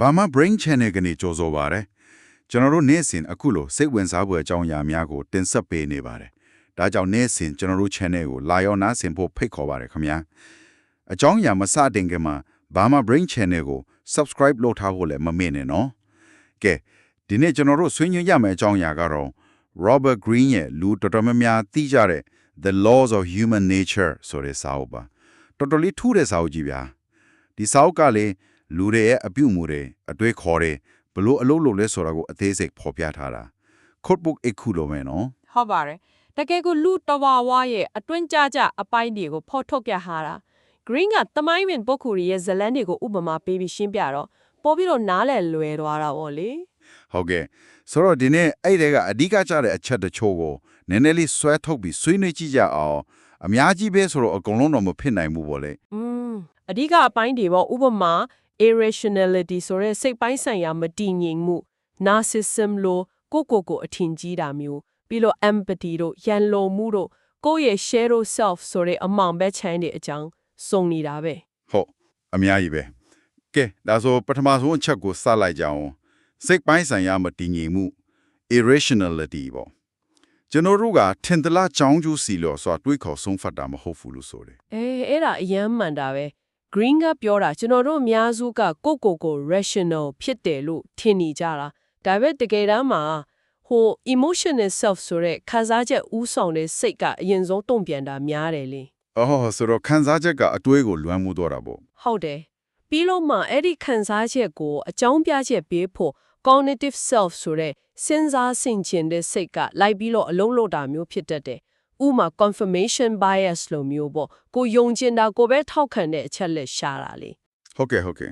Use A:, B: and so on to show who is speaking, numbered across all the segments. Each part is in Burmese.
A: ဘာမှ brain channel ကနေကြိုးဆိုပါရယ်ကျွန်တော်တို့နေ့စဉ်အခုလိုစိတ်ဝင်စားဖွယ်အကြောင်းအရာများကိုတင်ဆက်ပေးနေပါတယ်ဒါကြောင့်နေ့စဉ်ကျွန်တော်တို့ channel ကိုလာရောက်နားဆင်ဖို့ဖိတ်ခေါ်ပါတယ်ခင်ဗျာအကြောင်းအရာမစတင်ခင်မှာဘာမှ brain channel ကို subscribe လုပ်ထားဖို့လည်းမမေ့နဲ့နော်ကဲဒီနေ့ကျွန်တော်တို့ဆွေးနွေးရမယ့်အကြောင်းအရာကတော့ Robert Greene ရဲ့လူတော်တော်များများသိကြတဲ့ The Laws of Human Nature ဆိုတဲ့စာအုပ်ပါတော်တော်လေးထူးတဲ့စာအုပ်ကြီးဗျာဒီစာအုပ်ကလည်း လူတွေရဲ့အပြုအမူတွေအတွေ့ခေါ်တွေဘလို့အလုပ်လုပ်လဲဆိုတာကိုအသေးစိတ်ဖော်ပြထားတာ code book ਇੱਕခုလိုပဲနော်
B: ဟုတ်ပါတယ်တကယ်ကိုလူတဝဝရဲ့အတွင်းကြကြအပိုင်းတွေကိုဖော်ထုတ်ပြထားတာ green ကတမိုင်းဝင်ပုဂ္ဂိုလ်ရဲ့ဇတ်လန်းတွေကိုဥပမာပေးပြီးရှင်းပြတော့ပို့ပြီးတော့နားလည်လွယ်သွားတာပေါ့လေ
A: ဟုတ်ကဲ့ဆိုတော့ဒီနေ့အဲ့ဒီကအဓိကကျတဲ့အချက်တချို့ကိုနည်းနည်းလေးဆွဲထုတ်ပြီးဆွေးနွေးကြည့်ကြအောင်အများကြီးပဲဆိုတော့အကုန်လုံးတော့မဖြစ်နိုင်ဘူးပေါ့လေ
B: อืมအဓိကအပိုင်းတွေပေါ့ဥပမာ irrationality ဆိုတဲ့စိတ်ပိုင်းဆိုင်ရာမတည်ငြိမ်မှု narcissism လို့ကိုယ့်ကိုယ်ကိုအထင်ကြီးတာမျိုးပြီးတော့ empathy တို့ရန်လိုမှုတို့ကိုယ့်ရဲ့ shadow self ဆိုတဲ့အမောင်ဘက်ခြမ်းတွေအကြောင်းစုံနေတာပဲ
A: ဟုတ်အများကြီးပဲကဲဒါဆိုပထမဆုံးအချက်ကိုစလိုက်ကြအောင်စိတ်ပိုင်းဆိုင်ရာမတည်ငြိမ်မှု irrationality ပေါ့ကျွန်တော်တို့ကထင်သလားကြောင်းကျူးစီလို့ဆိုတာတွေးခေါ်ဆုံးဖတ်တာမဟုတ်ဘူးလို့ဆိုတယ်
B: အေးအဲ့ဒါအယမ်းမှန်တာပဲ green ကပြောတာကျွန်တော်တို့အများစုကကိုယ့်ကိုယ်ကို rational ဖြစ်တယ်လို့ထင်နေကြတာဒါပေမဲ့တကယ်တမ်းမှာဟို emotional self ဆိုတဲ့ခံစားချက်ဥဆောင်တဲ့စိတ်ကအရင်ဆုံးတုံ့ပြန်တာများတယ်လေ
A: အော်ဆိုတော့ခံစားချက်ကအတွေးကိုလွှမ်းမိုးတော့တာပေါ့
B: ဟုတ်တယ်ပြီးလို့မှအဲ့ဒီခံစားချက်ကိုအကြောင်းပြချက်ပေးဖို့ cognitive self ဆိုတဲ့စဉ်းစားဆင်ခြင်တဲ့စိတ်ကလိုက်ပြီးတော့အလုံးလို့တာမျိုးဖြစ်တတ်တယ် ဥပမာ confirmation bias လို့မျိုးပေါ့ကိုယုံကျင်တာကိုပဲထောက်ခံတဲ့အချက်လက်ရှာတာလေ
A: ဟုတ်ကဲ့ဟုတ်ကဲ့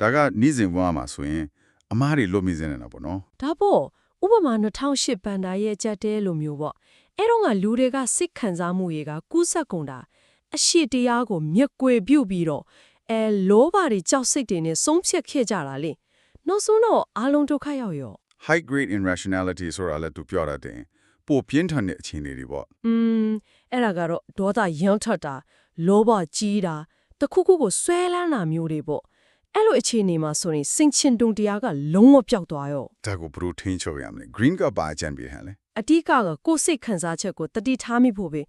A: ဒါကနေ့စဉ်ဘဝမှာဆိုရင်အမားတွေလွတ်မိစင်းနေတာပေါ့နော်
B: ဒါပေါ့ဥပမာ2008ဘန်ဒါရဲ့ကြက်တဲလိုမျိုးပေါ့အဲ့တော့ကလူတွေကစိတ်ခံစားမှုတွေကကူးဆက်ကုန်တာအရှိတရားကိုမျက်ကွယ်ပြုတ်ပြီးတော့အဲလောဘတွေကြောက်စိတ်တွေနဲ့ဆုံးဖြတ်ခဲ့ကြတာလေနောက်ဆုံးတော့အားလုံးဒုက္ခရောက်ရော
A: high grade irrationality ဆိုတာလည်းသူပြောတာတင် ပိုပြင်းထန်တဲ့အခြေအနေတွေပေါ့
B: อืมအဲ့ဒါကတော့ဒေါသရမ်းထက်တာလောဘကြီးတာတခုခုကိုဆွဲလန်းတာမျိုးတွေပေါ့အဲ့လိုအခြေအနေမှာဆိုရင်စင်ချင်တုံတရားကလုံးဝပျောက်သွားရော
A: ဒါကိုဘယ်လိုထိန်းချုပ်ရမလဲ green ကပါအကြံပေးဟန်လေ
B: အတိကကကိုယ်စိတ်ခံစားချက်ကိုတတိထားမိဖို့ပဲ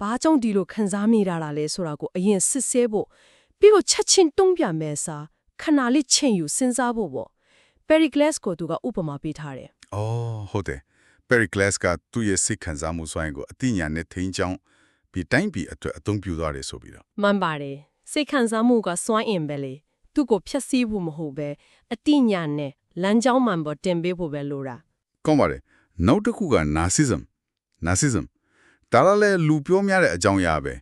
B: ဘာကြောင့်ဒီလိုခံစားမိရတာလဲဆိုတာကိုအရင်စစ်ဆေးဖို့ပြီးတော့ချက်ချင်းတုံ့ပြန်မယ်စာခဏလေးချိန်ယူစဉ်းစားဖို့ပေါ့ Pericles ကိုသူကဥပမာပေးထားတယ်
A: အော်ဟုတ်တယ် Pericles ကသူ့ရဲ့စိတ်ခံစားမှုစွမ်းကိုအသိဉာဏ်နဲ့ထိန်းချောင်းပြီးတိုင်းပြည်အတွက်အသုံးပြုသွားတယ်ဆိုပြီးတော့
B: မှန်ပါတယ်စိတ်ခံစားမှုကစွမ်းအင်ပဲလေသူ့ကိုဖျက်ဆီးဖို့မဟုတ်ပဲအတိညာနဲ့လမ်းကြောင်းမှန်ပေါ်တင်ပေးဖို့ပဲလိုတာ
A: ကောင်းပါတယ်နောက်တစ်ခုက narcissism narcissism ဒါလည်းလူပြောများတဲ့အကြောင်းအရာပဲ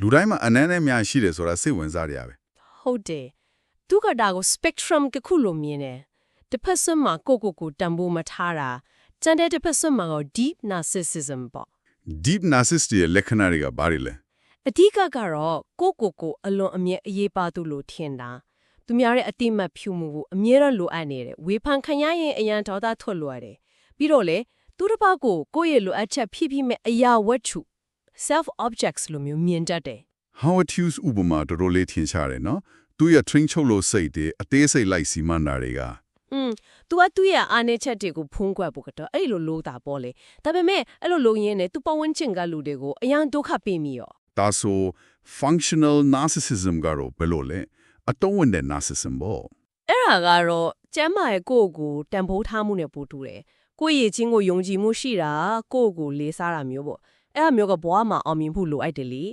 A: လူတိုင်းမှာအနည်းနဲ့များရှိတယ်ဆိုတာစိတ်ဝင်စားရပဲ
B: ဟုတ်တယ်သူကဒါကို spectrum တစ်ခုလိုမြင်တယ်တစ်ဖက်စွန်းမှာကိုယ့်ကိုယ်ကိုတန်ဖိုးမထားတာ ကျန်တဲ့တစ်ဖက်စွန်းမှာက deep narcissism ပေါ့
A: deep narcissist ရဲ့လက္ခဏာတွေကဘာတွေလဲ
B: အဓိကကတော့ကိုယ့်ကိုယ်ကိုအလွန်အမြဲအရေးပါသူလို့ထင်တာသူများရဲ့အတိမတ်ဖြူမှုကိုအမြဲတမ်းလိုအပ်နေတယ်ဝေဖန်ခံရရင်အရန်ဒေါသထွက်လွယ်တယ်ပြီးတော့လေသူတစ်ပါးကိုကိုယ့်ရဲ့လိုအပ်ချက်ဖြည့်ဖြည့်မဲ့အရာဝတ္ထု self objects လို့မျိုးမြင်တတ်တယ်
A: Howard Hughes ဥပမာတော်တော်လေးထင်ရှားတယ်နော်သူရဲ့ train ချုပ်လို့စိတ်တွေအသေးစိတ်လိုက်စီမံတာတွေက
B: อืม तू ကသူ့ရဲ့အားနည်းချက်တွေကိုဖုံးကွယ်ဖို့ကတော့အဲ့လိုလို့တာပေါ့လေဒါပေမဲ့အဲ့လိုလုပ်ရင်းနဲ့ तू ပဝန်းကျင်ကလူတွေကိုအရန်ဒုက္ခပေးမိရော
A: ဒါဆို functional narcissism ကတော့ဘယ်လိုလဲအတုံးဝင်တဲ့ narcissism ပေါ့
B: အဲ့ဒါကတော့ကျမ်းမာရဲ့ကိုယ့်ကိုတန်ဖိုးထားမှုနဲ့ပို့တူတယ်ကိုယ့်ရဲ့ချင်းကိုယုံကြည်မှုရှိတာကိုယ့်ကိုလေးစားတာမျိုးပေါ့အဲ့ဒါမျိုးကဘဝမှာအောင်မြင်ဖို့လိုအပ်တယ်လေ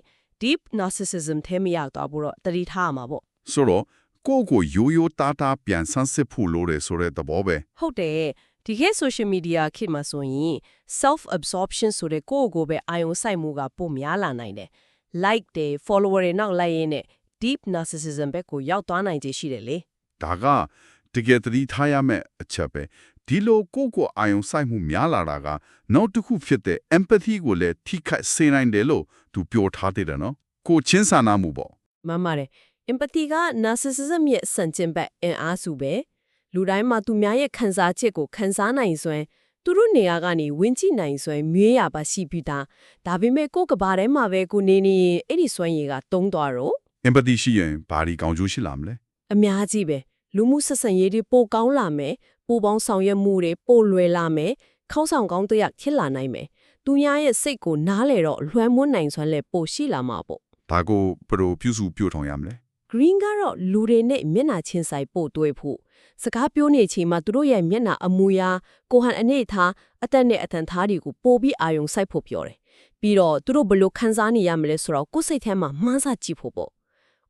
B: deep narcissism ထဲမရောက်တော့ဘူးတော့တတိထားရမှာပေါ့
A: ဆိုတော့ ကိုယ့်ကိုရိုးရိုးသားသားပြန်ဆန်းစစ်ဖို့လိုတယ်ဆိုတဲ့သဘောပဲ
B: ဟုတ်တယ်ဒီခေတ် social media ခေတ်မှာဆိုရင် self absorption ဆိုတဲ့ကိုယ့်ကိုယ်ပဲအာယုံစိုက်မှုကပိုများလာနိုင်တယ် like တွေ follower တွေနောက်လိုက်ရင်းနဲ့ deep narcissism ဘက်ကိုရောက်သွားနိုင်ခြေရှိတယ်လေ
A: ဒါကတကယ်သတိထားရမယ့်အချက်ပဲဒီလိုကိုယ့်ကိုယ်အာယုံစိုက်မှုများလာတာကနောက်တစ်ခုဖြစ်တဲ့ empathy ကိုလည်းထိခိုက်စေနိုင်တယ်လို့သူပြောထားသေးတယ်နော်ကိုယ်ချင်းစာနာမှုပေါ့
B: မှန်ပါတယ် empathy က narcissism ရဲ့စံကျင်ဘက်အင်အားစုပဲလူတိုင်းမှာသူများရဲ့ခံစားချက်ကိုခံစားနိုင်စွမ်းသူတို့နေရာကနေဝင်ကြည့်နိုင်စွမ်းမြွေးရပါရှိပြီးသားဒါပေမဲ့ကိုယ့်ကဘာထဲမှာပဲကိုနေနေရင်အဲ့ဒီစွမ်းရည်ကတုံးသွားတော့
A: empathy ရှိရင်ဘာဒီကောင်းကျိုးရှိလာမလဲ
B: အများကြီးပဲလူမှုဆက်ဆံရေးတွေပိုကောင်းလာမယ်ပူပေါင်းဆောင်ရွက်မှုတွေပိုလွယ်လာမယ်ခေါင်းဆောင်ကောင်းတစ်ယောက်ဖြစ်လာနိုင်မယ်သူများရဲ့စိတ်ကိုနားလေတော့လွှမ်းမိုးနိုင်စွမ်းလဲပိုရှိလာမှာပေါ့
A: ဒါကိုဘယ်လိုပြုစုပြုထောင်ရမလဲ
B: green ကတော့လူတွေနဲ့မျက်နှာချင်းဆိုင်ပို့တွေ့ဖို့စကားပြောနေချိန်မှာသူတို့ရဲ့မျက်နှာအမူအရာကိုဟန်အနေအထားအသက်နဲ့အတန်သားတွေကိုပို့ပြီးအာယုံစိုက်ဖို့ပြောတယ်ပြီးတော့သူတို့ဘယ်လိုခံစားနေရမလဲဆိုတော့ကိုယ်စိတ်ထဲမှာမှန်းဆကြည့်ဖို့ပေါ့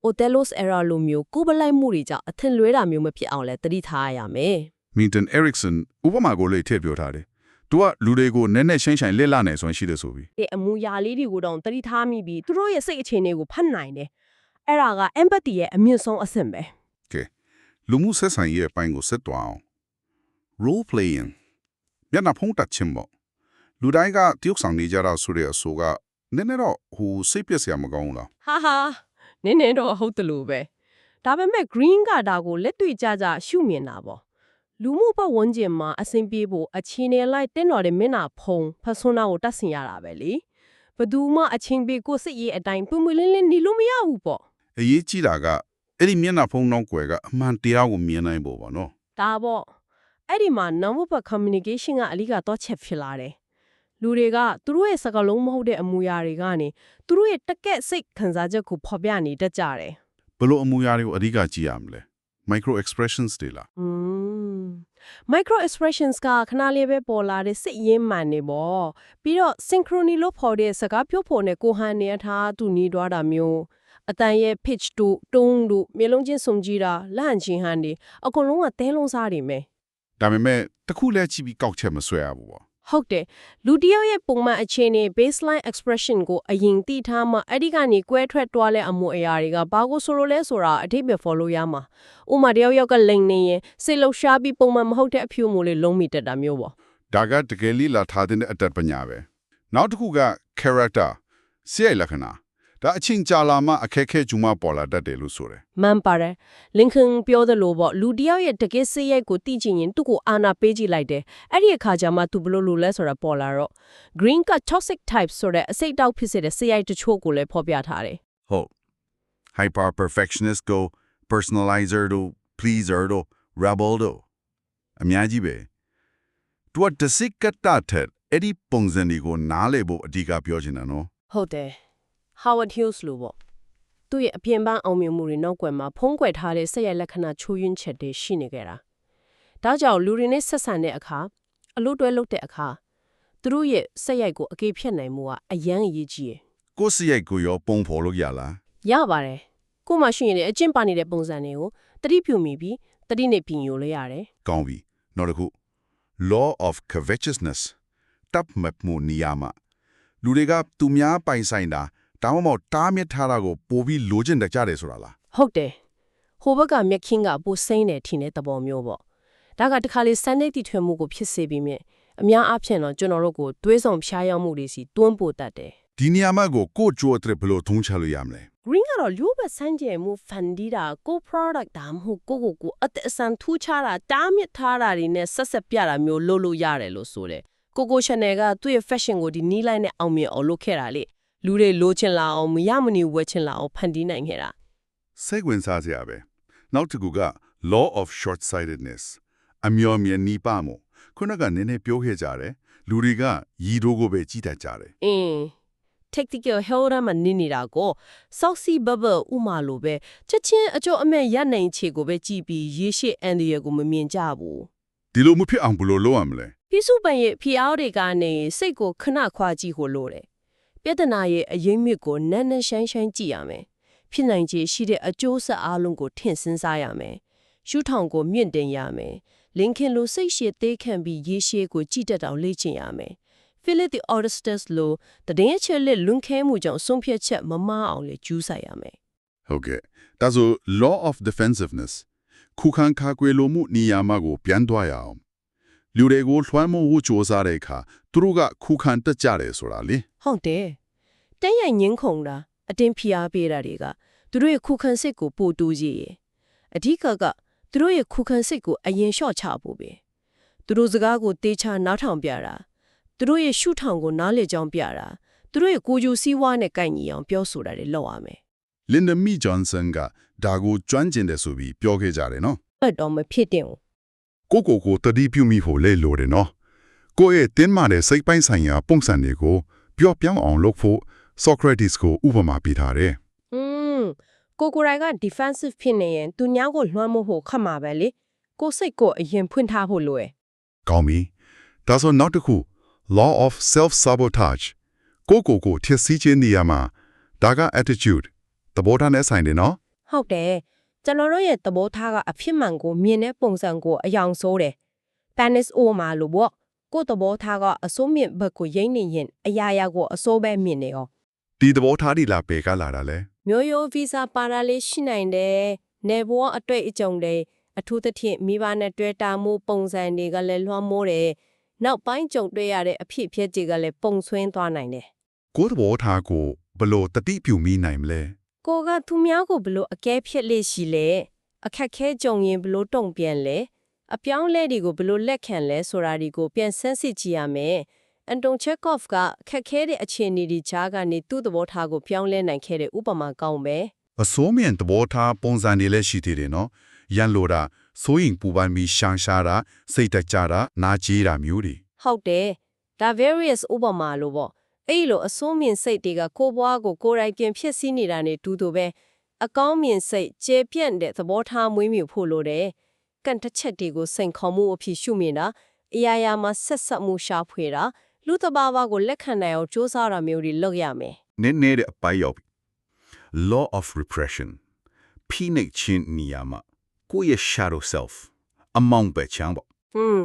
B: Othello's error လိုမျိုးကိုယ်ပလိုက်မှုတွေကြောင့်အထင်လွဲတာမျိုးမဖြစ်အောင်လဲသတိထားရမယ်
A: Milton Erickson ဥပမာကိုလေးထည့်ပြောထားတယ်။ तू ကလူတွေကိုနည်းနည်းရှိုင်းရှိုင်းလက်လာနေဆိုရင်ရှိတယ်ဆိုပြီး
B: ဒီအမူအရာလေးတွေကိုတော့သတိထားမိပြီးသူတို့ရဲ့စိတ်အခြေအနေကိုဖတ်နိုင်တယ် အဲ့ဒါက empathy ရဲ့အမြင့်ဆုံးအဆင့်ပဲ။
A: ကဲလူမှုဆက်ဆံရေးအပိုင်းကိုဆက်သွားအောင် role playing မျက်နှာဖုံးတက်ခြင်းပေါ့လူတိုင်းကတယောက်ဆောင်နေကြတာဆိုတဲ့အဆိုကနည်းနည်းတော့ဟိုစိတ်ပြက်စရာမကောင်းဘူးလား
B: ဟာဟာနင်းနေတော့ဟုတ်တယ်လို့ပဲဒါပေမဲ့ green ကဒါကိုလက်တွေ့ကြကြရှုမြင်တာပေါ့လူမှုပတ်ဝန်းကျင်မှာအဆင်ပြေဖို့အချင်းနဲ့လိုက်တင်းတော်တဲ့မျက်နှာဖုံ persona ကိုတတ်ဆင်ရတာပဲလေဘယ်သူမှအချင်းပြေကိုစိတ်ရေးအတိုင်းပွင့်ပွင့်လင်းလင်းနေလို့မရဘူးပေါ့
A: အရေးကြီးတာကအဲ့ဒီမျက်နှာဖုံးနောက်ွယ်ကအမှန်တရားကိုမြင်နိုင်ဖို့ပေါ့နော်
B: ဒါပေါ့အဲ့ဒီမှာ non-verbal communication ကအလိကတော့ချက်ဖြစ်လာတယ်လူတွေကသူတို့ရဲ့စကားလုံးမဟုတ်တဲ့အမူအရာတွေကနေသူတို့ရဲ့တက်ကက်စိတ်ခံစားချက်ကိုဖော်ပြနေတတ်ကြတယ်
A: ဘယ်လိုအမူအရာတွေကိုအဓိကကြည့်ရမလဲ micro expressions တွေလား
B: อืม micro expressions ကခဏလေးပဲပေါ်လာတဲ့စိတ်ရင်းမှန်နေပေါ့ပြီးတော့ synchrony လို့ခေါ်တဲ့စကားပြောဖို့နဲ့ကိုဟန်နေအထားသူညီးတွားတာမျိုး အတန်ရဲ့ pitch တို့ tone တို့မျိုးလုံးချင်းစုံကြည့်တာလန့်ချင်းဟန်နေအကုန်လုံးကတဲလုံးစားနေမယ်
A: ဒါပေမဲ့တစ်ခုလဲကြည့်ပြီးကောက်ချက်မဆွဲရဘူးပေါ့
B: ဟုတ်တယ်လူတစ်ယောက်ရဲ့ပုံမှန်အခြေအနေ baseline expression ကိုအရင်သိထားမှအဲ့ဒီကနေကွဲထွက်သွားတဲ့အမှုအရာတွေကဘာကိုဆိုလိုလဲဆိုတာအထိပ္ပယ် follow ရမှာဥပမာတစ်ယောက်ယောက်ကလိန်နေရင်စိတ်လှုပ်ရှားပြီးပုံမှန်မဟုတ်တဲ့အဖြူမျိုးလေးလုံးမိတက်တာမျိုးပေါ့
A: ဒါကတကယ်လေးလာထားတဲ့အတတ်ပညာပဲနောက်တစ်ခုက character စိတ်လက္ခဏာ ဒါအချင်းကြာလာမှအခက်ခဲဂျူမပေါ်လာတတ်တယ်လို့ဆိုတယ်
B: မှန်ပါတယ်လင်ခင်ပြောသလိုပေါ့လူတစ်ယောက်ရဲ့တကယ်စိတ်ရိုက်ကိုသိချင်ရင်သူ့ကိုအာနာပေးကြည့်လိုက်တယ်အဲ့ဒီအခါကျမှသူဘယ်လိုလုပ်လဲဆိုတာပေါ်လာတော့ green က toxic type ဆိုတဲ့အစိတ်တောက်ဖြစ်စေတဲ့စိတ်ရိုက်တချို့ကိုလည်းဖော်ပြထားတယ်
A: ဟုတ် hyper perfectionist ကို personalizer တို့ pleaser တို့ rebel တို့အများကြီးပဲသူကတစိကတ္တထက်အဲ့ဒီပုံစံတွေကိုနားလည်ဖို့အဓိကပြောချင်တာနော်
B: ဟုတ်တယ် Howard Hughes လို့ပေါ့သူ့ရဲ့အပြင်ပန်းအောင်မြင်မှုတွေနောက်ကွယ်မှာဖုံးကွယ်ထားတဲ့စိတ်ရိုက်လက္ခဏာချိုးယွင်းချက်တွေရှိနေကြတာဒါကြောင့်လူတွေနဲ့ဆက်ဆံတဲ့အခါအလို့တွဲလုပ်တဲ့အခါသူတို့ရဲ့စိတ်ရိုက်ကိုအကေဖြတ်နိုင်မှုကအယမ်းအရေးကြီးတယ်
A: ကိုယ်စရိုက်ကိုရောပုံဖော်လို့ရလား
B: ရပါတယ်ကို့မှာရှိရင်လည်းအကျင့်ပါနေတဲ့ပုံစံတွေကိုတတိပြုမိပြီးတတိနဲ့ပြင်ယူလို့ရတယ်
A: ကောင်းပြီနောက်တစ်ခု law of covetousness တပ်မတ်မှုနိယာမလူတွေကသူများပိုင်ဆိုင်တာ တောင်းမမောက်တားမြစ်ထားတာကိုပိုပြီးလိုချင်တတ်ကြတယ်ဆိုတာလား
B: ဟုတ်တယ်ဟိုဘက်ကမြက်ခင်းကပိုစိမ့်တယ်ထင်တဲ့သဘောမျိုးပေါ့ဒါကတခါလေစံနေတိထွေမှုကိုဖြစ်စေပြီးမြင်အများအားဖြင့်တော့ကျွန်တော်တို့ကိုတွေးဆောင်ဖျားယောင်းမှုတွေစီတွန်းပို့တတ်တယ်
A: ဒီနေရာမှာကိုကိုယ့်ကြိုးအထက်ဘယ်လိုထုံးချလို့ရမလဲ
B: green ကတော့လူဘစမ်းကြဲမှုဖန်တီးတာကို product ဒါမှမဟုတ်ကိုကိုကိုအသက်အဆန်ထူးခြားတာတားမြစ်ထားတာတွေနဲ့ဆက်ဆက်ပြတာမျိုးလုပ်လို့ရတယ်လို့ဆိုတယ်ကိုကို Chanel ကသူ့ရဲ့ fashion ကိုဒီနီးလိုက်နဲ့အောင်မြင်အောင်လုပ်ခဲ့တာလေ လူတွေလိုချင်လာအောင်မရမနေဝယ်ချင်လာအောင်ဖန်တီးနိုင်ခဲ့တာ
A: စိတ်ဝင်စားစရာပဲနောက်တစ်ခုက law of short sightedness အမျော်မြင်နီးပါမှုခုနကနည်းနည်းပြောခဲ့ကြတယ်လူတွေကရီတို့ကိုပဲကြည့်တတ်ကြတယ်
B: အင်း tactical holder မှာနင်းနေတာကို saucy bubble ဥမာလိုပဲချက်ချင်းအကျိုးအမဲ့ရနိုင်ချေကိုပဲကြည့်ပြီးရေရှည်အန်ဒီရကိုမမြင်ကြဘူး
A: ဒီလိုမဖြစ်အောင်ဘယ်လိုလုပ်ရမလဲ
B: ဖိစုပန်ရဲ့ဖီအားတွေကနေစိတ်ကိုခဏခွာကြည့်ဖို့လိုတယ် ပြဿနာရဲ့အရင်မြစ်ကိုနန်းနန်းရှိုင်းရှိုင်းကြည့်ရမယ်ဖြစ်နိုင်ခြေရှိတဲ့အကျိုးဆက်အားလုံးကိုထင်စင်စားရမယ်ရှုထောင်ကိုမြင့်တင်ရမယ်လင်ခင်လိုစိတ်ရှည်သေးခံပြီးရေရှည်ကိုကြည့်တတ်အောင်လေ့ကျင့်ရမယ် Philip the Augustus လိုတည်င်းချက်လက်လွန်ခဲမှုကြောင့်ဆုံးဖြတ်ချက်မမအောင်လေကျူးဆိုင်ရမယ်
A: ဟုတ်ကဲ့ဒါဆို law of defensiveness ခုခံခါကွေလိုမှုနေရာမှာကိုပြန်သွားရအောင် လူတွေကိုလွှမ်းမိုးဖို့စ조사တဲ့အခါသူတို့ကခုခံတက်ကြတယ်ဆိုတာလေ
B: ဟုတ်တယ်တဲရိုင်ငင်းခုန်တာအတင်းဖိအားပေးတာတွေကသူတို့ရဲ့ခုခံစစ်ကိုပိုတိုးကြီးရယ်အဓိကကသူတို့ရဲ့ခုခံစစ်ကိုအရင်လျှော့ချဖို့ပဲသူတို့စကားကိုတေးချနားထောင်ပြတာသူတို့ရဲ့ရှုထောင်ကိုနားလေကြောင်းပြတာသူတို့ရဲ့ကိုကြိုစည်းဝါးနဲ့ကိုက်ညီအောင်ပြောဆိုတာတွေလုပ်ရမယ်
A: Linda Me Johnson ကဒါကိုကျွမ်းကျင်တယ်ဆိုပြီးပြောခဲ့ကြတယ်နော်
B: တ်တော့မဖြစ်တင်ဘူး
A: ကိုကိုကိုတတိပြုမိဖို့လေလိုတယ်နော်ကိုယ့်ရဲ့တင်းမာတဲ့စိတ်ပိုင်းဆိုင်ရာပုံစံတွေကိုပျော့ပြောင်းအောင်လုပ်ဖို့ Socrates ကိုဥပမာပေးထားတယ်
B: อืมကိုကိုရိုင်က defensive ဖြစ်နေရင်သူညောင်းကိုလွှမ်းမိုးဖို့ခက်မှာပဲလေကိုစိတ်ကိုအရင်ဖွင့်ထားဖို့လိုရယ်
A: ကောင်းပြီဒါဆိုနောက်တစ်ခု law of self sabotage ကိုကိုကိုထစ်စီးခြင်းနေရာမှာဒါက attitude သဘောထားနဲ့ဆိုင်တယ်နော်
B: ဟုတ်တယ် ကျွန်တော်တို့ရဲ့သဘောထားကအဖြစ်မှန်ကိုမြင်တဲ့ပုံစံကိုအယောင်ဆိုးတယ် Panis O မှာလို့ပေါ့ကိုယ့်သဘောထားကအစိုးမြင့်ဘက်ကိုရိမ့်နေရင်အရာရာကိုအစိုးပဲမြင်နေရော
A: ဒီသဘောထားဒီလာပေကလာတာလဲ
B: မျိုးရိုးဗီဇာပါရာလေးရှိနိုင်တယ်နေဘဝအတွေ့အကြုံတွေအထူးသဖြင့်မိဘနဲ့တွေ့တာမှုပုံစံတွေကလည်းလွှမ်းမိုးတယ်နောက်ပိုင်းကြုံတွေ့ရတဲ့အဖြစ်အပျက်တွေကလည်းပုံဆွင်းသွားနိုင်တယ်
A: ကိုယ်သဘောထားကိုဘယ်လို့တတိပြုမိနိုင်မလဲ
B: ကိုကသူများကိုဘလို့အကဲဖြစ်လေရှိလဲအခက်ခဲကြုံရင်ဘလို့တုံ့ပြန်လဲအပြောင်းလဲတွေကိုဘလို့လက်ခံလဲဆိုတာဒီကိုပြန်ဆန်းစစ်ကြည့်ရမယ်အန်တုန်ချက်ကော့ဖ်ကခက်ခဲတဲ့အခြေအနေဒီချားကနေသူ့သဘောထားကိုပြောင်းလဲနိုင်ခဲ့တဲ့ဥပမာကောင်းပဲ
A: အစိုးမြင်သဘောထားပုံစံတွေလည်းရှိသေးတယ်နော်ရန်လိုတာစိုးရင်ပူပန်ပြီးရှောင်ရှားတာစိတ်တကြတာနာကျည်းတာမျိုးတွေ
B: ဟုတ်တယ်ဒါ various ဥပမာလို့ပေါ့ အဲ့လိုအစိုးမြင်စိတ်တွေကကိုယ်ဘွားကိုကိုယ်တိုင်ပြန်ဖြစ်စီနေတာနေတူတူပဲအကောင်းမြင်စိတ်ကျေပြန့်တဲ့သဘောထားမွေးမြူဖို့လိုတယ်ကန်တစ်ချက်တွေကိုစိန်ခေါ်မှုအဖြစ်ရှုမြင်တာအရာရာမှာဆက်ဆက်မှုရှာဖွေတာလူတဘာဝကိုလက်ခံနိုင်အောင်စ조사တာမျိုးတွေလုပ်ရမယ်
A: နည်းနည်းတဲ့အပိုင်ရောက်ပြီ law of repression ဖိနှိပ်ခြင်းနေရာမှာကိုယ့်ရဲ့ shadow self အမောင်ပဲချမ်းပေါ့
B: อืม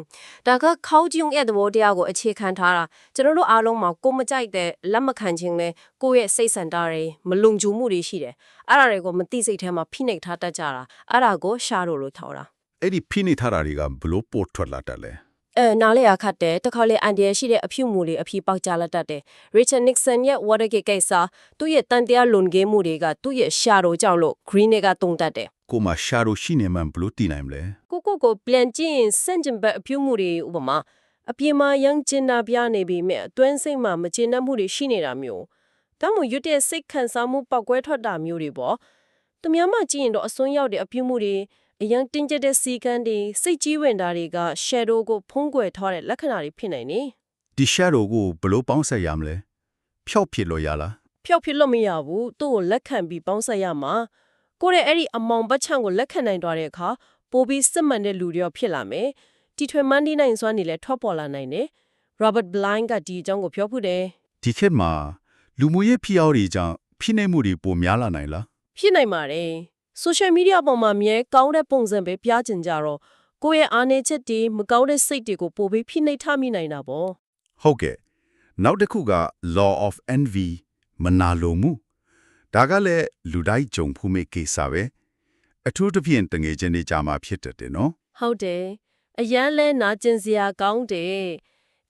B: ဒါကခေါင်းကျုံရဲ့သဘောတရားကိုအခြေခံထားတာကျွန်တော်တို့အားလုံးမှာကိုယ်မကြိုက်တဲ့လက်မခံခြင်းနဲ့ကိုယ့်ရဲ့စိတ်ဆန္ဒတွေမလုံခြုံမှုတွေရှိတယ်အဲ့ဒါတွေကိုမသိစိတ်ထဲမှာဖိနှိပ်ထားတတ်ကြတာအဲ့ဒါကိုရှားလို့လို့ထောက်တာ
A: အဲ့ဒီဖိနှိပ်ထားတာတွေကဘလို့ပို့ထွက်လာတတ်လဲ
B: အဲနားလေအခတ်တယ်တစ်ခါလေအန်ဒီရရှိတဲ့အဖြူမူတွေအဖြီပေါက်ကြလက်တတ်တယ် Richard Nixon ရဲ့ Watergate ကိစ္စသူ့ရဲ့တန်တရားလွန်ကဲမှုတွေကသူ့ရဲ့ရှားတော့ကြောင့်လို့ Green တွေကတုံတတ်တယ်
A: ကိုယ်မှာ shadow ရှိနေမှဘလို့တည်နိုင်မလဲ
B: ကိုကိုကိုပြန်ကြည့်ရင်စန့်ကျင်ဘက်အပြုမှုတွေဥပမာအပြင်မှာရန်ကျင်နာပြနေပြီမဲ့အတွင်းစိတ်မှာမကျင်တတ်မှုတွေရှိနေတာမျိုးဒါမှမဟုတ်ရွတ်တဲ့စိတ်ခံစားမှုပောက်ကွဲထွက်တာမျိုးတွေပေါ့သူများမှကြည့်ရင်တော့အစွန်းရောက်တဲ့အပြုမှုတွေအရန်တင်းကျပ်တဲ့စီကန်းတွေစိတ်ကြီးဝင်တာတွေက shadow ကိုဖုံးကွယ်ထားတဲ့လက္ခဏာတွေဖြစ်နိုင်နေ
A: ဒီ shadow ကိုဘလို့ပေါင်းဆက်ရမလဲဖျောက်ဖြစ်လို့ရလား
B: ဖျောက်ဖြစ်လို့မရဘူးသူ့ကိုလက်ခံပြီးပေါင်းဆက်ရမှာ ကိုယ့်ရဲ့အဲ့ဒီအမောင်ပတ်ချံကိုလက်ခံနိုင်သွားတဲ့အခါပိုပြီးစစ်မှန်တဲ့လူတွေရောဖြစ်လာမယ်တီထွေမန်ဒီနိုင်စွမ်းနေလဲထွက်ပေါ်လာနိုင်တယ် Robert Blind ကဒီအကြောင်းကိုပြောဖူးတယ်
A: ဒီခေတ်မှာလူမှုရေးဖိအားတွေကြောင့်ဖိနှိပ်မှုတွေပိုများလာနိုင်လား
B: ဖြစ်နိုင်ပါတယ် social media ပေါ်မှာမြဲကောင်းတဲ့ပုံစံပဲပြချင်ကြတော့ကိုယ့်ရဲ့အားနည်းချက်တွေမကောင်းတဲ့စိတ်တွေကိုပိုပြီးဖိနှိပ်ထားမိနိုင်တာပေါ့
A: ဟုတ်ကဲ့နောက်တစ်ခုက law of envy မနာလိုမှု ဒါကလည်းလူတိုင်းကြုံဖူးမိကိစ္စပဲအထူးသဖြင့်တငယ်ချင်းတွေကြားမှာဖြစ်တတ်တယ်နော်
B: ဟုတ်တယ်အရန်လဲနာကျင်စရာကောင်းတယ်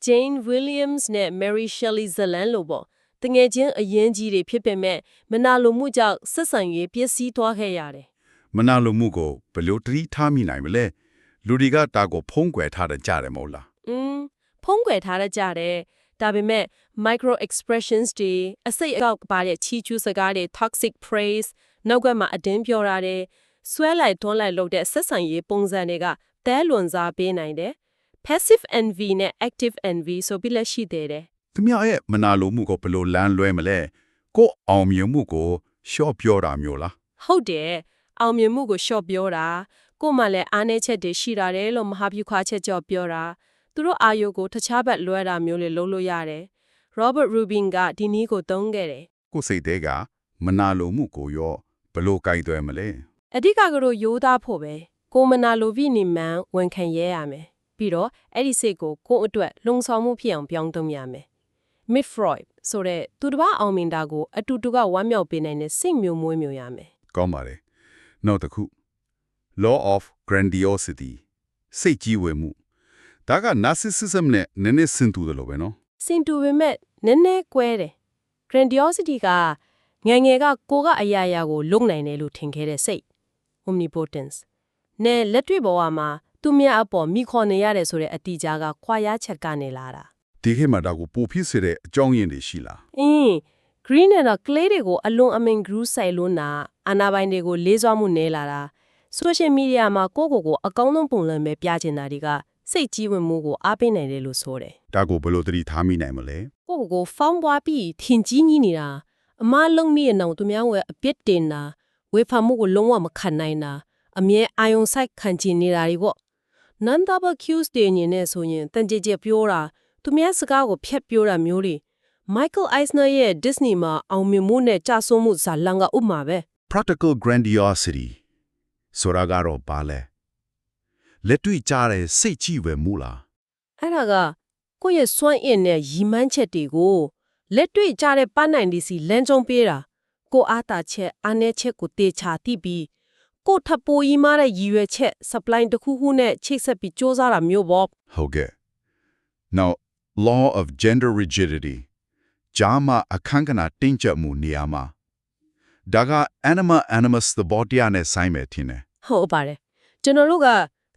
B: Jane Williams နဲ့ Mary Shelley Zelen လို့ပေါ့တငယ်ချင်းအရင်ကြီးတွေဖြစ်ပေမဲ့မနာလိုမှုကြောင့်ဆက်ဆံရေးပျက်စီးသွားခဲ့ရတယ်
A: မနာလိုမှုကိုဘယ်လိုတတိထားမိနိုင်မလဲလူတွေကတာကိုဖုံးကွယ်ထားတဲ့ကြားတယ်မဟုတ်လား။
B: อืมဖုံးကွယ်ထားရကြတယ် ဒါပေမဲ့ micro expressions တွေအစိတ်အကောက်ပါတဲ့ချီချူးစကားတွေ toxic praise နောက်ကမှအတင်းပြောရတယ်ဆွဲလိုက်တွန်းလိုက်လုပ်တဲ့ဆက်ဆံရေးပုံစံတွေကတဲလွန်စားပေးနိုင်တယ် passive envy နဲ့ active envy ဆိုပြီးလက်ရှိသေးတယ်
A: သူများရဲ့မနာလိုမှုကိုဘယ်လိုလမ်းလွဲမလဲကိုယ့်အောင်မြင်မှုကိုရှော့ပြောတာမျိုးလား
B: ဟုတ်တယ်အောင်မြင်မှုကိုရှော့ပြောတာကို့မှလည်းအားနည်းချက်တွေရှိတာတယ်လို့မဟာဗျူခွာချက်ကြော့ပြောတာ သူတို့အာယုကိုတခြားဘက်လွဲတာမျိုးတွေလုပ်လို့ရတယ် Robert Rubin ကဒီနည်းကိုသုံးခဲ့တယ်
A: ကိုယ်စိတ်သေးကမနာလိုမှုကိုရောဘယ်လိုကြိုက်သွဲမလဲ
B: အဓိကကတော့ရိုးသားဖို့ပဲကိုမနာလိုပြီးနေမှန်ဝန်ခံရဲရမယ်ပြီးတော့အဲ့ဒီစိတ်ကိုကိုယ့်အတွက်လုံဆောင်မှုဖြစ်အောင်ပြောင်းသုံးရမယ် Mitt Freud ဆိုတဲ့သူတစ်ပါးအောင်မြင်တာကိုအတူတူကဝမ်းမြောက်ပေးနိုင်တဲ့စိတ်မျိုးမွေးမျိုးရမယ်
A: ကောင်းပါတယ်နောက်တစ်ခု law of grandiosity စိတ်ကြီးဝယ်မှု ဒါက narcissism နဲ့နည်းနည်းဆင်တူတယ်လို့ပဲနော်
B: စင်တူပေမဲ့နည်းနည်းကွဲတယ် grandiosity ကငယ်ငယ်ကကိုကအရာရာကိုလုံနိုင်တယ်လို့ထင်ခဲ့တဲ့စိတ် omnipotence နဲ့လက်တွေ့ဘဝမှာသူများအပေါ်မိခေါ်နေရတယ်ဆိုတဲ့အတီးကြားကခွာရချက်ကနေလာတာ
A: ဒီခေတ်မှာဒါကိုပိုဖြစ်စေတဲ့အကြောင်းရင်းတွေရှိလား
B: အင်း green နဲ့တော့ clay တွေကိုအလွန်အမင် group ဆိုင်လွန်းတာအာနာပိုင်တွေကိုလေးစွာမှုနေလာတာ social media မှာကိုယ့်ကိုယ်ကိုအကောင်းဆုံးပုံစံပဲပြချင်တာတွေက စိတ်ကြီးဝင်မှုကိုအားပေးနိုင်တယ်လို့ဆိုတယ်
C: ဒါကိုဘယ်လိုသတိထားမိနိုင်မလဲ
B: ကိုယ့်ကိုယ်ကိုဖောင်းပွားပြီးထင်ကြီးကြီးနေတာအမားလုံးမိရဲ့နောင်သူများရဲ့အပြစ်တင်တာဝေဖန်မှုကိုလုံးဝမခံနိုင်တာအမြဲအာယုံဆိုင်ခံချင်နေတာတွေပေါ့ non double cues တွေညင်နေဆိုရင်တန်ကြည်ကြည်ပြောတာသူများစကားကိုဖျက်ပြောတာမျိုးတွေ Michael Eisner ရဲ့ Disney မှာအောင်မြင်မှုနဲ့ကြာဆုံးမှုဇာတ်လမ်းကဥပမာပဲ
C: practical grandiosity ဆိုတာကတော့ဘာလဲ လက်တွေ့ကြတဲ့စိတ်ကြည်ဝယ်မှုလား
B: အဲ့ဒါကကိုယ့်ရဲ့စွမ်းအင်နဲ့ရီမန်းချက်တွေကိုလက်တွေ့ကြတဲ့ပန်းနိုင်ဒီစီလမ်းကြုံပေးတာကိုအားတာချက်အားနည်းချက်ကိုတေချာသိပြီးကိုထပ်ပိုးကြီးမားတဲ့ရည်ရွယ်ချက် supply တစ်ခုခုနဲ့ချိတ်ဆက်ပြီးစ조사တာမျိုးပေါ့
C: ဟုတ်ကဲ့ now law of gender rigidity ဂျာမအခန်းကဏ္ဍတင်းကျပ်မှုနေရာမှာဒါက anima animus သဘောတရားနဲ့ဆိုင်မယ်ထင်တယ်
B: ဟုတ်ပါတယ်ကျွန်တော်တို့က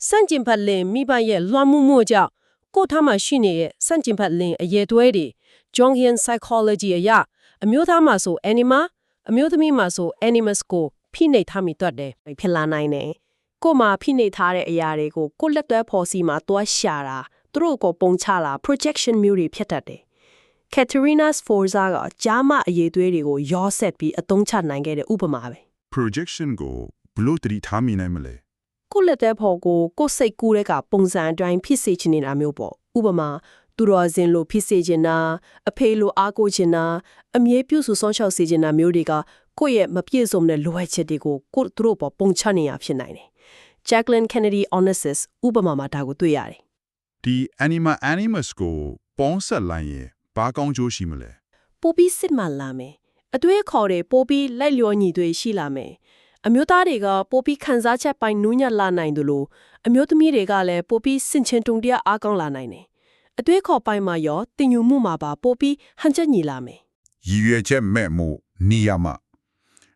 B: စန့်ကျင်ဖက်လင်မိဘရဲ့လွှမ်းမှုမှုကြောင့်ကိုယ့်ထားမှာရှိနေတဲ့စန့်ကျင်ဖက်လင်အရေးသွဲတွေ Jungian psychology အရအမျိုးသားမှာဆို anima အမျိုးသမီးမှာဆို animus ကိုဖိနှိပ်ထားမိတတ်တယ်ဖြစ်လာနိုင်တယ်ကိုယ်မှာဖိနှိပ်ထားတဲ့အရာတွေကိုကိုယ်လက်တွဲဖော်စီမှာတွားရှာတာသူတို့ကိုပုံချလာ projection မျိုးတွေဖြစ်တတ်တယ် Katerina Sforza ကဂျာမအရေးသွေးတွေကိုရောဆက်ပြီးအသုံးချနိုင်ခဲ့တဲ့ဥပမာပဲ
C: projection ကိုဘလို့တတိထားမိနိုင်မလဲ
B: ကိုယ့်လက်သေးဖို့ကိုကိုယ်စိတ်ကူးတဲ့ကပုံစံအတိုင်းဖြစ်စေချင်နေတာမျိုးပေါ့ဥပမာသူတော်စင်လိုဖြစ်စေချင်တာအဖေလိုအားကိုးချင်တာအမြဲပြုစုစောင့်ရှောက်စေချင်တာမျိုးတွေကကိုယ့်ရဲ့မပြည့်စုံတဲ့လိုအပ်ချက်တွေကိုကိုယ့်သူတို့ပေါ်ပုံချနေရဖြစ်နိုင်တယ် Jacqueline Kennedy Onassis ဥပမာမှာဒါကိုတွေ့ရတယ်
C: ဒီ anima animus ကိုပေါင်းဆက်လိုက်ရင်ဘာကောင်းကျိုးရှိမလဲ
B: ပိုပြီးစစ်မှန်လာမယ်အတွေ့အခေါ်တွေပိုပြီးလိုက်လျောညီတွေရှိလာမယ် အမျိုးသားတွေကပိုပြီးခံစားချက်ပိုင်းနူးညံ့လာနိုင်တယ်လို့အမျိုးသမီးတွေကလည်းပိုပြီးစင်ချင်တုံတရားအားကောင်းလာနိုင်တယ်အတွေ့အခေါ်ပိုင်းမှာရောတင်ယူမှုမှာပါပိုပြီးဟန်ချက်ညီလာမယ်
D: ရည်ရွယ်ချက်မဲ့မှုနီယာမ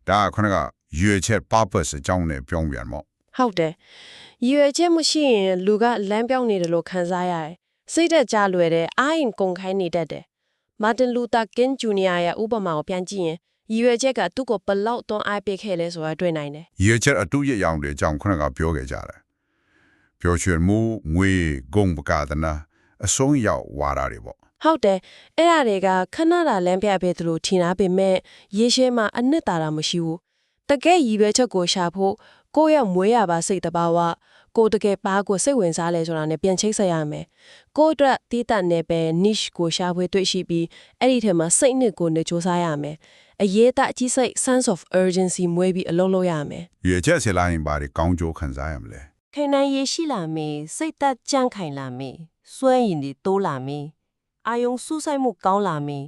D: ဒါကခဏကရည်ရွယ်ချက် purpose အကြောင်းနဲ့ပြောင်းပြန်မော့
B: ဟုတ်တယ်ရည်ရွယ်ချက်မရှိရင်လူကလမ်းပြောင်းနေတယ်လို့ခံစားရတယ်စိတ်သက်ကြလွယ်တယ်အာရင်ကုန်ခိုင်းနေတတ်တယ်မာတင်လူသာကင်ဂျူနီယာရဲ့ဥပမာကိုပြန်ကြည့်ရင် ရည်ရွယ်ချက်ကသူ့ကိုဘလောက်တွန်းအားပေးခဲ့လဲဆိုတာတွေ့နိုင်တယ်
D: ရည်ရွယ်ချက်အတူရရောင်တဲ့အကြောင်းခဏကပြောခဲ့ကြတယ်ပြောချင်မှုငွေဂုံပကဒနာအဆုံးရောက်ဝါတာတွေပေါ့
B: ဟုတ်တယ်အဲ့ဒါတွေကခဏတာလမ်းပြပေးသလိုထင်တာပေမဲ့ရေရှည်မှာအနှစ်သာရမရှိဘူးတကယ်ရည်ရွယ်ချက်ကိုရှာဖို့ကိုယ့်ရဲ့မွေးရပါစိတ်တဘာဝကိုယ်တကယ်ပါကိုစိတ်ဝင်စားလဲဆိုတာနဲ့ပြန်ချိတ်ဆက်ရမယ်ကိုယ့်အတွက်တည်တတ်နေပဲ niche ကိုရှာဖွေတွေ့ရှိပြီးအဲ့ဒီထဲမှာစိတ်နှစ်ကိုနေစူးစမ်းရမယ် အရေးတအကြီးစိတ် sense of urgency မွေးပြီးအလုပ်လုပ်ရမယ်
D: ရည်ရွယ်ချက်ဆက်လာရင်ဘာတွေကောင်းကျိုးခံစားရမလဲ
B: ခိုင်နိုင်ရရှိလာမေစိတ်သက်ကြန့်ခိုင်လာမေစွဲရင်တွေတိုးလာမေအာယုံစူးစိုက်မှုကောင်းလာမေ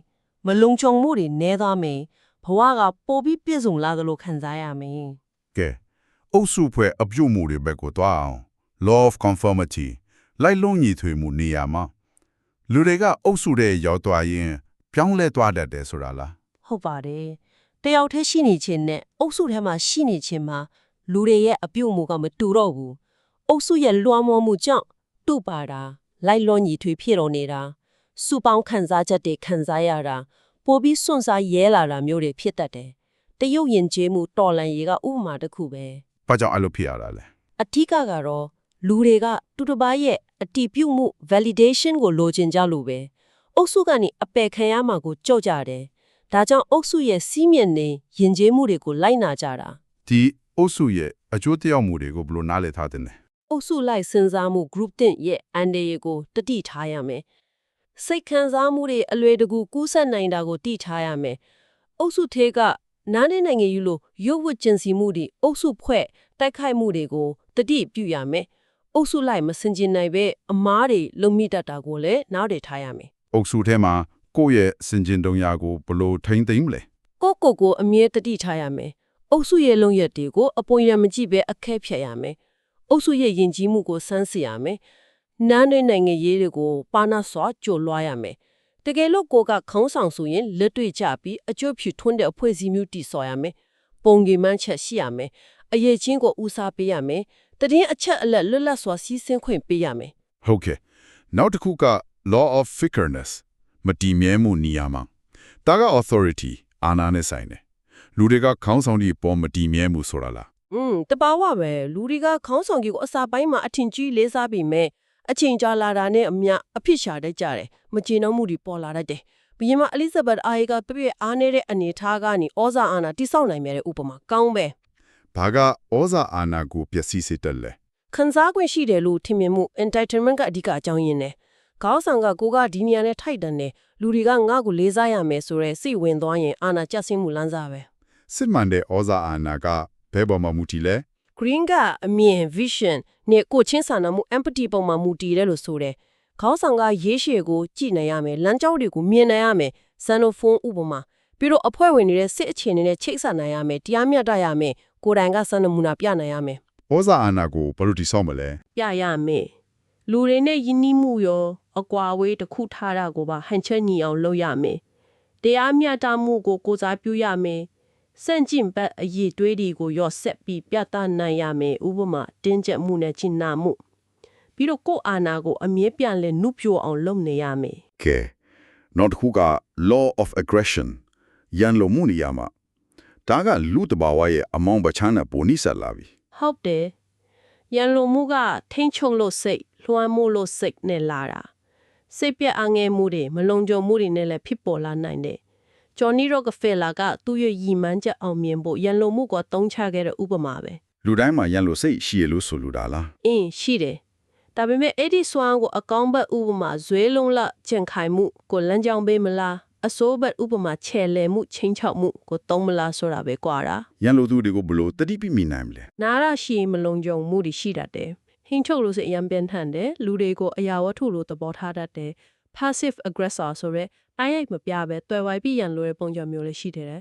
B: မလုံခြုံမှုတွေနည်းသွားမေဘဝကပိုပြီးပြည့်စုံလာသလိုခံစားရမေ
D: ကဲအုပ်စုဖွဲ့အပြုတ်မှုတွေဘက်ကိုတွားအောင် law of conformity လိုက်လုံးညီထွေမှုနေရာမှာလူတွေကအုပ်စုတဲ့ရောက်သွားရင်ပြောင်းလဲသွားတတ်တယ်ဆိုတာလား
B: ဟုတ်ပါတယ်တယောက်တည်းရှိနေခြင်းနဲ့အုပ်စုထဲမှာရှိနေခြင်းမှာလူတွေရဲ့အပြုတ်မှုကမတူတော့ဘူးအုပ်စုရဲ့လွှမ်းမိုးမှုကြောင့်တူပါတာလိုက်လွန်ညီထွေဖြစ်တော့နေတာစုပေါင်းခံစားချက်တွေခံစားရတာပိုပြီးစွန့်စားရဲလာတာမျိုးတွေဖြစ်တတ်တယ်တရုတ်ရင်ကျေးမှုတော်လန်ရေကဥပမာတစ်ခုပဲ
D: ဘာကြောင့်အဲ့လိုဖြစ်ရတာလဲ
B: အထီးကကတော့လူတွေကတူတစ်ပါးရဲ့အတီးပြုတ်မှု validation ကိုလိုချင်ကြလို့ပဲအုပ်စုကနေအပယ်ခံရမှာကိုကြောက်ကြတယ် ဒါကြောင့်အုပ်စုရဲ့စီးမြင့်နေယဉ်ကျေးမှုတွေကိုလိုက်နာကြတာ
C: ဒီအုပ်စုရဲ့အကျိုးတရားမှုတွေကိုဘယ်လိုနားလည်ထားတဲ့လဲ
B: အုပ်စုလိုက်စဉ်းစားမှု group တင်ရဲ့အန်ဒီကိုတတိထားရမယ်စိတ်ခံစားမှုတွေအလွယ်တကူကူးဆက်နိုင်တာကိုတိထားရမယ်အုပ်စုထေးကနားနေနိုင်ငံယူလို့ရုပ်ဝတ်ကျင်စီမှုတွေအုပ်စုဖွဲ့တိုက်ခိုက်မှုတွေကိုတတိပြုရမယ်အုပ်စုလိုက်မစင်ကျင်နိုင်ပဲအမားတွေလုံမိတတ်တာကိုလည်းနားတွေထားရမယ်
C: အုပ်စုထဲမှာ ကိုယ့်ရဲ့စင်ကျင်တုံရာကိုဘယ်လိုထိမ့်သိမ့်မလဲ
B: ကိုယ့်ကိုယ်ကိုအမြဲတတိထားရမယ်အုပ်စုရဲ့လုံရက်တွေကိုအပေါ်ရမကြည့်ပဲအခဲဖြတ်ရမယ်အုပ်စုရဲ့ယဉ်ကျေးမှုကိုစမ်းစစ်ရမယ်နားနေနိုင်ငံရေးတွေကိုပါနာစွာကြိုလွှားရမယ်တကယ်လို့ကိုကခေါင်းဆောင်ဆိုရင်လက်တွေ့ကြပြီးအကျိုးဖြူထွန်းတဲ့အဖွဲ့အစည်းမျိုးတည်ဆော်ရမယ်ပုံကြီးမှန်းချက်ရှိရမယ်အရေးချင်းကိုဦးစားပေးရမယ်တည်င်းအချက်အလက်လွတ်လပ်စွာစီးဆင်းခွင့်ပေးရမယ်
C: ဟုတ်ကဲ့နောက်တစ်ခုက law of fairness မတည်မြဲမှုနေရာမှာဒါက authority အာဏာနဲ့ဆိုင်တယ်လူတွေကခေါင်းဆောင်ဒီပေါ်မတည်မြဲမှုဆိုတာလား
B: อืมတပါဝပဲလူတွေကခေါင်းဆောင်ကြီးကိုအစာပိုင်းမှာအထင်ကြီးလေးစားပြီးမဲ့အချိန်ကြာလာတာနဲ့အမျှအဖြစ်ရှာတတ်ကြတယ်မကျေနပ်မှုတွေပေါ်လာတတ်တယ်ဘုရင်မအလီဇဘက်အာရီကပြည့်ပြည့်အားနေတဲ့အနေထားကနေဩဇာအာဏာတိဆောက်နိုင်မြဲတဲ့ဥပမာကောင်းပဲ
A: ဘာကဩဇာအာဏာကိုပျက်စီးစေတတ်လဲ
B: ခံစား권ရှိတယ်လို့ထင်မြင်မှု entitlement ကအဓိကအကြောင်းရင်းနဲ့ ခေါင်းဆောင်ကကိုကဒီနေရာနဲ့ထိုက်တန်တယ်လူတွေကငါ့ကိုလေးစားရမယ်ဆိုရဲစိတ်ဝင်သွားရင်အာဏာကျဆင်းမှုလမ်းစာပဲ
A: စစ်မှန်တဲ့ဩဇာအာဏာကဘယ်ပေါ်မှာမူတည်လဲ
B: green ကအမြင် vision နဲ့ကိုချင်းစာနာမှု empathy ပုံမှာမူတည်တယ်လို့ဆိုတယ်ခေါင်းဆောင်ကရေးရှည်ကိုကြည်နိုင်ရမယ်လမ်းကြောင်းတွေကိုမြင်နိုင်ရမယ် xenophone ဥပမာပြီးတော့အဖွဲ့ဝင်နေတဲ့စစ်အခြေအနေနဲ့ချိတ်ဆက်နိုင်ရမယ်တရားမျှတရမယ်ကိုယ်တိုင်ကစံနမူနာပြနိုင်ရမယ်
A: ဩဇာအာဏာကိုဘယ်လိုတည်ဆောက်မလဲ
B: ပြရမယ်လူတွေနဲ့ယဉ်နီးမှုရော အကွာအဝေးတစ်ခုထားတာကိုပါဟန်ချက်ညီအောင်လုပ်ရမယ်တရားမျှတမှုကိုကိုးစားပြုရမယ်စန့်ကျင်ဘက်အရေးတွေးတွေကိုရော့ဆက်ပြီးပြသနိုင်ရမယ်ဥပမာတင်းကျပ်မှုနဲ့ချင်နာမှုပြီးတော့ကိုယ့်အာဏာကိုအမြဲပြန်လဲနှုတ်ပြအောင်လုပ်နေရမယ်
A: ကဲနောက်တစ်ခုက law of aggression ရန်လိုမှုနေရာမှာဒါကလူတဘာဝရဲ့အမောင်ပချမ်းနဲ့ပိုနိဆက်လာပြီ
B: ဟုတ်တယ်ရန်လိုမှုကထိမ့်ချုံလို့စိတ်လွှမ်းမိုးလို့စိတ်နဲ့လာတာ စိတ်ပြက်အငဲမှုတွေမလုံခြုံမှုတွေနဲ့လည်းဖြစ်ပေါ်လာနိုင်တယ်ဂျော်နီရော့ကဖယ်လာကသူ့ရဲ့ရည်မှန်းချက်အောင်မြင်ဖို့ရန်လိုမှုကတုံးချခဲ့တဲ့ဥပမာပဲ
A: လူတိုင်းမှာရန်လိုစိတ်ရှိရလို့ဆိုလိုတာလား
B: အင်းရှိတယ်ဒါပေမဲ့အဲ့ဒီစွမ်းကိုအကောင်းဘက်ဥပမာဇွဲလုံးလကျင်ခိုင်မှုကိုလမ်းကြောင်းပေးမလားအစိုးဘက်ဥပမာချဲလဲမှုချင်းချောက်မှုကိုသုံးမလားဆိုတာပဲကွာတာ
A: ရန်လိုသူတွေကိုဘယ်လိုတတိပိမိနိုင်မလဲ
B: နာရရှိမလုံခြုံမှုတွေရှိတတ်တယ်။ ဟင်းချုပ်လို့ဆိုအရင်ပြန်ထန်တယ်လူတွေကိုအရာဝတ္ထုလိုသဘောထားတတ်တယ် passive aggressor ဆိုရဲတိုင်းရိုက်မပြပဲတွယ်ဝိုက်ပြီးရန်လိုတဲ့ပုံစံမျိုးလေးရှိတယ်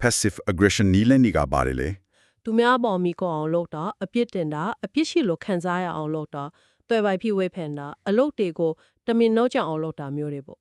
A: passive aggression နီးလန်းနေကပါတယ်လေ။
B: သူများပေါ်မိကောအောင်လုပ်တာအပြစ်တင်တာအပြစ်ရှိလို့ခံစားရအောင်လုပ်တာတွယ်ဝိုက်ပြီးဝေဖန်တာအလုပ်တွေကိုတမင်နှောက်ကြအောင်လုပ်တာမျိုးတွေပေါ့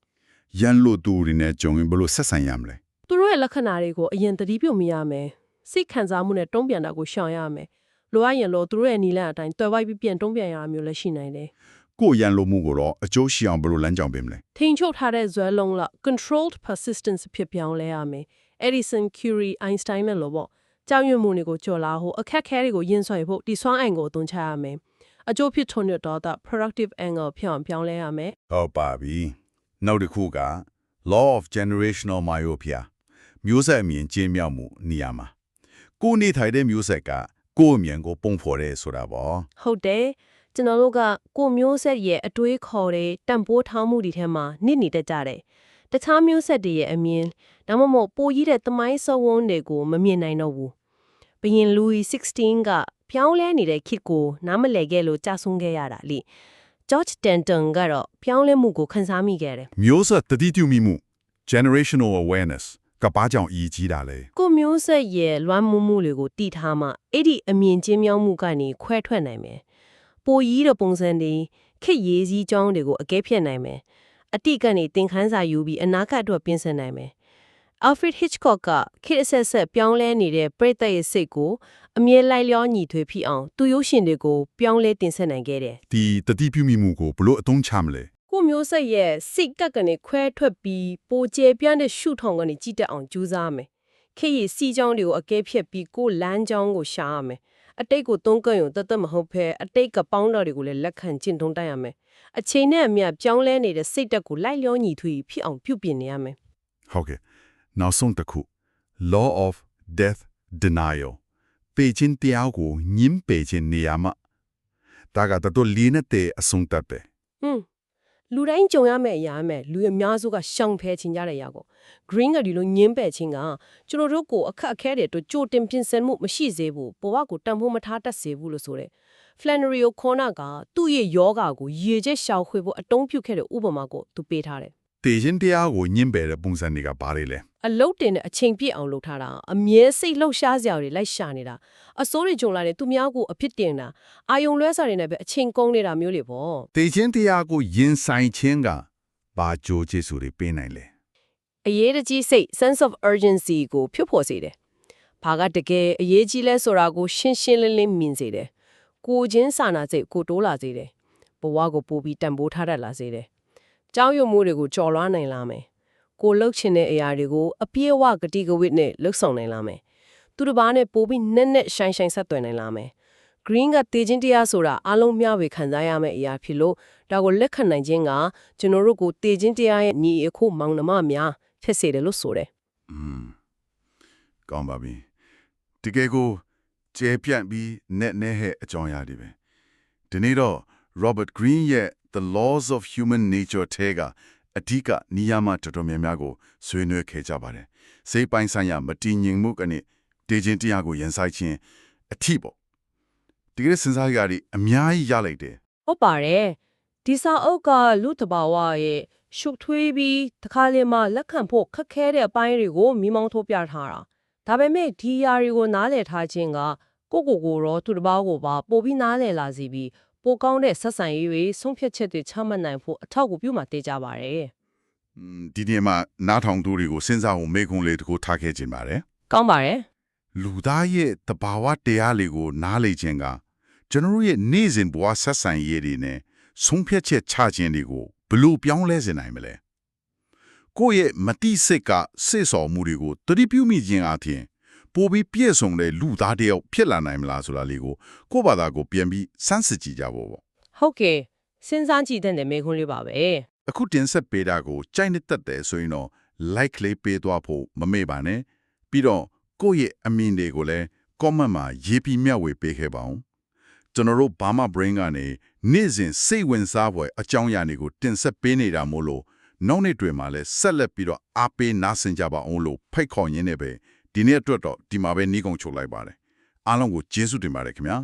A: ရန်လိုသူတွေနဲ့ကြုံရင်ဘယ်လိုဆက်ဆံရမလဲ။
B: သူတို့ရဲ့လက္ခဏာတွေကိုအရင်သတိပြုမိရမယ်။စိတ်ခံစားမှုနဲ့တုံ့ပြန်တာကိုရှောင်ရမယ်။ လိုအပ်ရင်လို့သူတို့ရဲ့နီလန်အတိုင်းတွယ်ဝိုက်ပြီးပြန်တုံ့ပြန်ရတာမျိုးလည်းရှိနိုင်တယ်။
A: ကိုယ်ရန်လိုမှုကိုတော့အကျိုးရှိအောင်ဘယ်လိုလမ်းကြောင်းပေးမလဲ
B: ထိန်ချုပ်ထားတဲ့ဇွဲလုံးလ controlled persistence ဖြစ်ပြောင်းလဲရမယ်။ Edison, Curie, Einstein နဲ့လို့ပေါ့။ကြောက်ရွံ့မှုတွေကိုကြော်လာဟိုအခက်ခဲတွေကိုရင်ဆွဲဖို့ဒီစွမ်းအင်ကိုအသုံးချရမယ်။အကျိုးဖြစ်ထွန်းတဲ့တော့ productive angle ဖြစ်အောင်ပြောင်းလဲရမယ်
A: ဟုတ်ပါပြီနောက်တစ်ခုက law of generational myopia မျိုးဆက်အမြင်ကျင်းမြောက်မှုနေရာမှာကိုယ်နေထိုင်တဲ့မျိုးဆက်က ကိုယ့်အမြင်ကိုပုံဖော်တယ်ဆိုတာပေါ့။
B: ဟုတ်တယ်။ကျွန်တော်တို့ကကိုယ်မျိုးဆက်ရဲ့အတွေးခေါ်တဲ့တန်ဖိုးထောင်းမှုတွေထဲမှာနစ်နေတတ်ကြတယ်။တခြားမျိုးဆက်တွေရဲ့အမြင်ဒါမှမဟုတ်ပိုကြီးတဲ့သမိုင်းစဝန်းတွေကိုမမြင်နိုင်တော့ဘူး။ဘရင် Louis 16ကပြောင်းလဲနေတဲ့ခေတ်ကိုနားမလည်ခဲ့လို့ကြာဆုံးခဲ့ရတာလေ။ George Denton ကတော့ပြောင်းလဲမှုကိုခန်းစားမိခဲ့တယ်
A: မျိုးဆက်တတိပြုမိမှု generational awareness ကဘာကြောင့်အရေးကြီးတာလဲ။
B: ကိုယ်မျိုးဆက်ရဲ့လွမ်းမှုမှုတွေကိုတည်ထားမှအဲ့ဒီအမြင်ချင်းမြောင်းမှုကနေခွဲထွက်နိုင်မယ်။ပိုကြီးတဲ့ပုံစံတွေခေတ်ရေးစည်းကြောင်းတွေကိုအကဲဖြတ်နိုင်မယ်။အတိတ်ကနေသင်ခန်းစာယူပြီးအနာဂတ်အတွက်ပြင်ဆင်နိုင်မယ်။ Alfred Hitchcock ကခေတ်အဆက်ဆက်ပြောင်းလဲနေတဲ့ပရိသတ်ရဲ့စိတ်ကိုအမြဲလိုက်လျောညီထွေဖြစ်အောင်သူရုပ်ရှင်တွေကိုပြောင်းလဲတင်ဆက်နိုင်ခဲ့တယ်
A: ဒီတတိပြုမိမှုကိုဘယ်လိုအသုံးချမလဲ
B: ကိုမျိုးဆက်ရဲ့စိတ်ကပ်ကနေခွဲထွက်ပြီးပိုကျပြန့်တဲ့ရှုထောင်ကနေကြည့်တတ်အောင်ကြိုးစားမယ်။ခေတ်ရည်စီချောင်းတွေကိုအကဲဖြတ်ပြီးကိုလမ်းကြောင်းကိုရှာရမယ်။အတိတ်ကိုသုံးကန့်ရုံတသက်မဟုတ်ဖဲအတိတ်ကပေါင်းတော်တွေကိုလည်းလက်ခံကျင့်သုံးတတ်ရမယ်။အချိန်နဲ့အမျှပြောင်းလဲနေတဲ့စိတ်တက်ကိုလိုက်လျောညီထွေဖြစ်အောင်ပြုပြင်နေရမယ်
A: ဟုတ်ကဲ့နောက်ဆုံးတစ်ခု law of death denial ပေချင်းတရားကိုညှင်းပေချင်းနေရာမှာဒါကတတော်လင်းတဲ့အဆုံးတတ်တယ်။
B: ဟွန်း လူတိုင်းကြုံရမယ့်အရာမဲ့လူအများစုကရှောင်ဖဲခြင်းကြတဲ့အရာကို green ကဒီလိုညင်းပယ်ခြင်းကကျွန်တော်တို့ကိုအခက်အခဲတွေတို့ကြိုတင်ပြင်ဆင်မှုမရှိစေဘူးဘဝကိုတန်ဖိုးမထားတတ်စေဘူးလို့ဆိုတဲ့ Flannery O'Connor ကသူ့ရဲ့ယောဂါကိုရေချက်ရှောင်ခွေဖို့အတုံးပြုခဲ့တဲ့ဥပမာကိုသူပေးထားတယ်
A: တေချင်းတရားကိုညှင်းပယ်တဲ့ပုံစံတွေကဘာတွေလဲ
B: အလုတ်တင်တဲ့အချိန်ပြည့်အောင်လုပ်ထားတာအမြဲစိတ်လှုပ်ရှားစရာတွေလိုက်ရှာနေတာအစိုးရကြုံလာတဲ့သူများကိုအဖြစ်တင်တာအာယုံလွဲစာတွေနဲ့ပဲအချိန်ကုန်နေတာမျိုးတွေပေါ့
A: တေချင်းတရားကိုရင်ဆိုင်ခြင်းကဘာကြိုးကျေးဇူးတွေပေးနိုင်လဲ
B: အရေးတကြီးစိတ် sense of urgency ကိုဖြစ်ပေါ်စေတယ်။ဘာကတကယ်အရေးကြီးလဲဆိုတာကိုရှင်းရှင်းလင်းလင်းမြင်စေတယ်။ကိုချင်းစာနာစိတ်ကိုတိုးလာစေတယ်။ဘဝကိုပိုပြီးတန်ဖိုးထားတတ်လာစေတယ်။ ကြောက်ရွံ့မှုတွေကိုကြော်လွှားနိုင်လာမယ်။ကိုလှုပ်ချင်တဲ့အရာတွေကိုအပြည့်အဝဂတိကဝိတ်နဲ့လှုပ်ဆောင်နိုင်လာမယ်။သူတစ်ပါးနဲ့ပိုပြီးနက်နက်ရှိုင်းရှိုင်းဆက်သွယ်နိုင်လာမယ် green ကတေခြင်းတရားဆိုတာအလုံးမျှဝေခံစားရမယ့်အရာဖြစ်လို့ဒါကိုလက်ခံနိုင်ခြင်းကကျွန်တော်တို့ကိုတေခြင်းတရားရဲ့ညီအခုမောင်နှမများဖြစ်စေတယ်လို့ဆိုတယ်
A: อืมကောင်းပါပြီတကယ်ကိုကျဲပြန့်ပြီးနဲ့နဲ့ဟဲ့အကြောင်းအရာတွေပဲဒီနေ့တော့ Robert Greene ရဲ့ The Laws of Human Nature ထဲကအဓိကနိယာမတော်တော်များများကိုဆွေးနွေးခဲ့ကြပါတယ်စိတ်ပိုင်းဆိုင်ရာမတည်ငြိမ်မှုကနေတည်ခြင်းတရားကိုရင်ဆိုင်ခြင်းအထီးပေါ့ဒီကနေ့စဉ်းစားကြရည်အများကြီးရလိုက်တယ်
B: ဟုတ်ပါတယ်ဒီစာအုပ်ကလူတဘာဝရဲ့ရှုပ်ထွေးပြီးတခါလေမှလက်ခံဖို့ခက်ခဲတဲ့အပိုင်းတွေကိုမိမောင်းထိုးပြထားတာဒါပေမဲ့ဒီຢာတွေကိုနားလည်ထားခြင်းကကိုကိုကိုရောသူတစ်ပါးကိုပါပို့ပြီးနားလည်လာစီပြီး ပိုကောင်းတဲ့ဆက်ဆံရေးတွေဆုံးဖြတ်ချက်တွေချမှတ်နိုင်ဖို့အထောက်အကူပြုမှာတေးကြပါတယ်
A: อืมဒီနေ့မှာနားထောင်သူတွေကိုစဉ်းစားဖို့မေးခွန်းလေးတစ်ခုထားခဲ့ခြင်းပါတယ်
B: ကောင်းပါတယ်
A: လူသားရဲ့တဘာဝတရားလေးကိုနားလေခြင်းကကျွန်တော်တို့ရဲ့နေ့စဉ်ဘဝဆက်ဆံရေးတွေနဲ့ဆုံးဖြတ်ချက်ချခြင်းတွေကိုဘယ်လို့ပြောင်းလဲစေနိုင်မလဲကိုယ့်ရဲ့မတိစိတ်ကစိတ်ဆော်မှုတွေကိုတတိပြုမိခြင်းအပြင် ပိုပြီးပြည့်စုံတဲ့လူသားတယောက်ဖြစ်လာနိုင်မလားဆိုတာလေးကိုကိုယ့်ဘာသာကိုပြန်ပြီးစမ်းစစ်ကြည့်ကြဖို့ပေါ့
B: ဟုတ်ကဲ့စဉ်းစားကြည့်တဲ့မေခွန်းလေးပါပဲ
A: အခုတင်ဆက်ပေးတာကိုကြိုက်နေတတ်တယ်ဆိုရင်တော့ like လေးပေးသွားဖို့မမေ့ပါနဲ့ပြီးတော့ကိုယ့်ရဲ့အမြင်တွေကိုလည်း comment မှာရေးပြီးမျှဝေပေးခဲ့ပါဦးကျွန်တော်တို့ Burma Brain ကနေနေ့စဉ်စိတ်ဝင်စားဖွယ်အကြောင်းအရာတွေကိုတင်ဆက်ပေးနေတာမို့လို့နောက်နေ့တွေမှာလည်းဆက်လက်ပြီးတော့အားပေးနားဆင်ကြပါအောင်လို့ဖိတ်ခေါ်ရင်းနဲ့ပဲ ဒီနေ့အတွက်တော့ဒီမှာပဲနှီးကုံချုပ်လိုက်ပါတယ်အားလုံးကိုကျေးဇူးတင်ပါတယ်ခင်ဗျာ